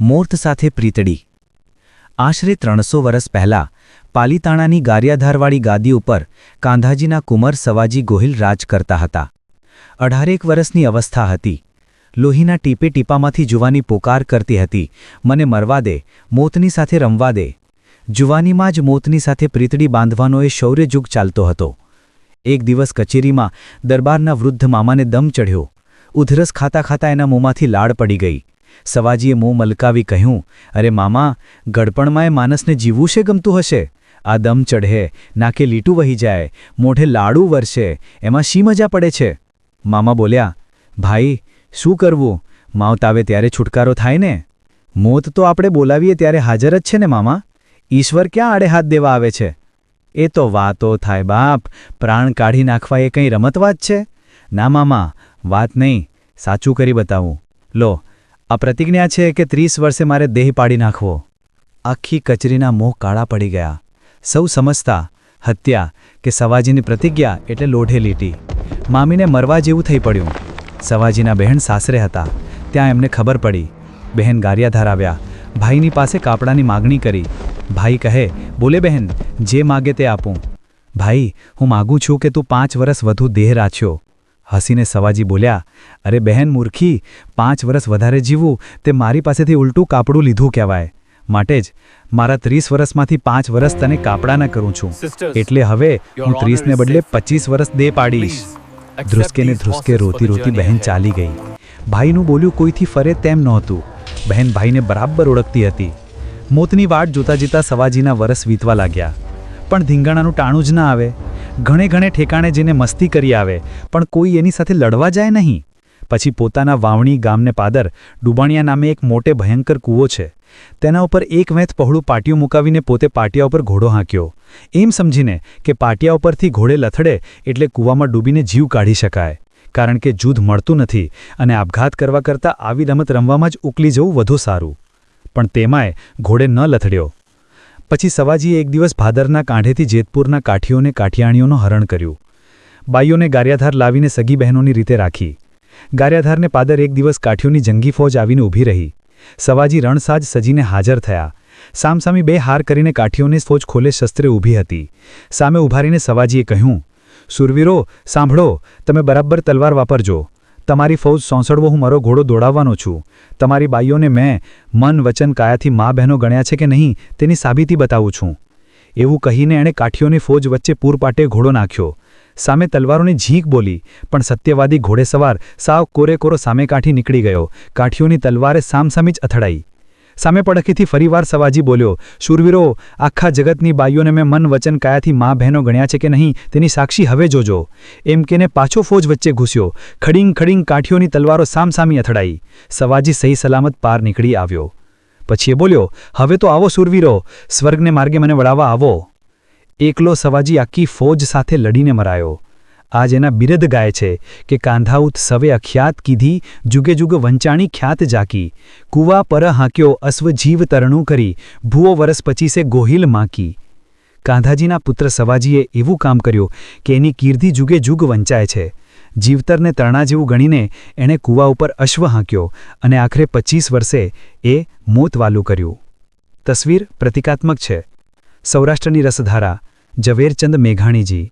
મૂર્ત સાથે પ્રીતડી. આશરે ત્રણસો વર્ષ પહેલાં, પાલીતાણાની ગારિયાધારવાળી ગાદી ઉપર કાંધાજીના કુંવર સવાજી ગોહિલ રાજ કરતા હતા. અઢારેક વર્ષની અવસ્થા હતી. લોહીના ટીપે ટીપામાંથી જુવાની પોકાર કરતી હતી. મને મરવા દે, મોતની સાથે રમવા દે. જુવાનીમાં જ મોતની સાથે પ્રીતડી બાંધવાનો એ શૌર્યજુગ ચાલતો હતો. એક દિવસ કચેરીમાં દરબારના વૃદ્ધ મામાને દમ ચઢ્યો. ઉધરસ ખાતા ખાતા એના મોંમાંથી લાળ પડી ગઈ. સવાજીએ મોં મલકાવી કહ્યું, અરે મામા ગડપણમાં એ માનસને જીવવું છે ગમતું હશે? આ દમ ચઢે, નાકે લીટું વહી જાય, મોઢે લાડુ વરસે, એમાં શી મજા પડે છે? મામા બોલ્યા, ભાઈ, શું કરવું? માવત આવે ત્યારે છુટકારો થાય ને? મોત તો આપણે બોલાવીએ ત્યારે હાજર જ છે ને, મામા? ઈશ્વર ક્યાં આડે હાથ દેવા આવે છે? એ તો વાતો થાય બાપ, પ્રાણ કાઢી નાખવા એ કંઈ રમત વાત છે? ના, મામા, વાત નહીં, સાચું કરી બતાવું. લો આ પ્રતિજ્ઞા છે કે ત્રીસ વર્ષે મારે દેહ પાડી નાખવો. આખી કચરીના મોં કાળા પડી ગયા. સૌ સમજતા, હત્યા કે સવાજીની પ્રતિજ્ઞા એટલે લોઢે લીટી. મામીને મરવા જેવું થઈ પડ્યું. સવાજીના બહેન સાસરે હતા. ત્યાં એમને ખબર પડી. બહેન ગારિયાધાર આવ્યા ભાઈની પાસે કાપડાની માગણી કરી. ભાઈ કહે, બોલે બહેન, જે માગે તે આપું. ભાઈ, હું માગું છું કે તું પાંચ વર્ષ વધુ દેહ રાખ્યો. હસીને સવાજી બોલ્યા અરે બહેન મૂર્ખી પાંચ વર્ષ વધારે જીવવું તે મારી પાસેથી ઉલટું કાપડું લીધું કહેવાય. માટે જ મારા ત્રીસ વર્ષમાંથી પાંચ વર્ષ તને કાપડાના કરું છું. એટલે હવે હું ત્રીસને બદલે પચીસ વર્ષ દે પાડીશ. ધ્રુસકે ને ધ્રુસકે રોતી રોતી બહેન ચાલી ગઈ. ભાઈનું બોલ્યું કોઈથી ફરે તેમ નહોતું. બહેન ભાઈને બરાબર ઓળખતી હતી. મોતની વાટ જોતા જોતા સવાજીના વરસ વીતવા લાગ્યા. પણ ધીંગાણાનું ટાણું જ ના આવે. ઘણે ઘણે ઠેકાણે જઈને મસ્તી કરી આવે, પણ કોઈ એની સાથે લડવા જાય નહીં. પછી પોતાના વાવણી ગામને પાદર ડુબાણિયા નામે એક મોટે ભયંકર કૂવો છે. તેના ઉપર એક વેંત પહોળું પાટિયું મુકાવીને પોતે પાટિયા ઉપર ઘોડો હાંક્યો. એમ સમજીને કે પાટિયા ઉપરથી ઘોડે લથડે એટલે કૂવામાં ડૂબીને જીવ કાઢી શકાય. કારણ કે જૂધ મળતું નથી અને આપઘાત કરવા કરતાં આવી રમત રમવામાં જ ઉકલી જવું વધુ સારું. પણ તેમાંય ઘોડે ન લથડ્યો. પછી સવાજીએ એક દિવસ ભાદરના કાંઠેથી જેતપુરના કાઠીઓને કાઠિયાણીઓનું હરણ કર્યું. બાઈઓને ગારિયાધાર લાવીને સગી બહેનોની રીતે રાખી. ગારિયાધારને પાદર એક દિવસ કાઠીઓની જંગી ફોજ આવીને ઊભી રહી. સવાજી રણસાજ સજીને હાજર થયા. સામસામી બે હાર કરીને કાઠીઓની ફોજ ખોલે શસ્ત્રે ઊભી હતી. સામે ઉભારીને સવાજીએ કહ્યું, સુરવીરો, સાંભળો, તમે બરાબર તલવાર વાપરજો. તમારી ફૌજ સોંસડવો હું મારો ઘોડો દોડાવવાનો છું. તમારી બાઈઓને મેં મન, વચન, કાયાથી મા બહેનો ગણ્યા છે કે નહીં, તેની સાબિતી બતાવું છું. એવું કહીને એણે કાઠીઓની ફૌજ વચ્ચે પૂરપાટે ઘોડો નાખ્યો. સામે તલવારોની ઝીંક બોલી, પણ સત્યવાદી ઘોડેસવાર સાવ કોરે કોરો સામે કાઠી નીકળી ગયો. કાઠીઓની તલવારે સામસામી જ અથડાઈ. સામે પડખેથી ફરીવાર સવાજી બોલ્યો, શૂરવીરો, આખા જગતની બાઈઓને મેં મન વચન કાયાથી મા બહેનો ગણ્યા છે કે નહીં, તેની સાક્ષી હવે જોજો. એમ કેને પાછો ફોજ વચ્ચે ઘૂસ્યો. ખડીંગ ખડીંગ કાઠીઓની તલવારો સામસામી અથડાઈ. સવાજી સહી સલામત પાર નીકળી આવ્યો. પછી એ બોલ્યો, હવે તો આવો શૂરવીરો, સ્વર્ગને માર્ગે મને વળાવવા આવો. એકલો સવાજી આખી ફોજ સાથે લડીને મરાયો. આજ એના બિરદ ગાય છે કે કાંધા સવે અખ્યાત કીધી, જુગે જુગ વંચાણી ખ્યાત જાકી. કુવા પર હાંક્યો અશ્વ જીવ તરણું કરી, ભૂવો વરસ પચીસે ગોહિલ માકી. કાંધાજીના પુત્ર સવાજીએ એવું કામ કર્યું કે એની કીર્તિ જુગે જુગ વંચાય છે. જીવતરને તરણા જેવું ગણીને એણે કૂવા ઉપર અશ્વ હાંક્યો અને આખરે પચીસ વર્ષે એ મોતવાલું કર્યું. તસવીર પ્રતિકાત્મક છે. સૌરાષ્ટ્રની રસધારા, ઝવેરચંદ મેઘાણીજી.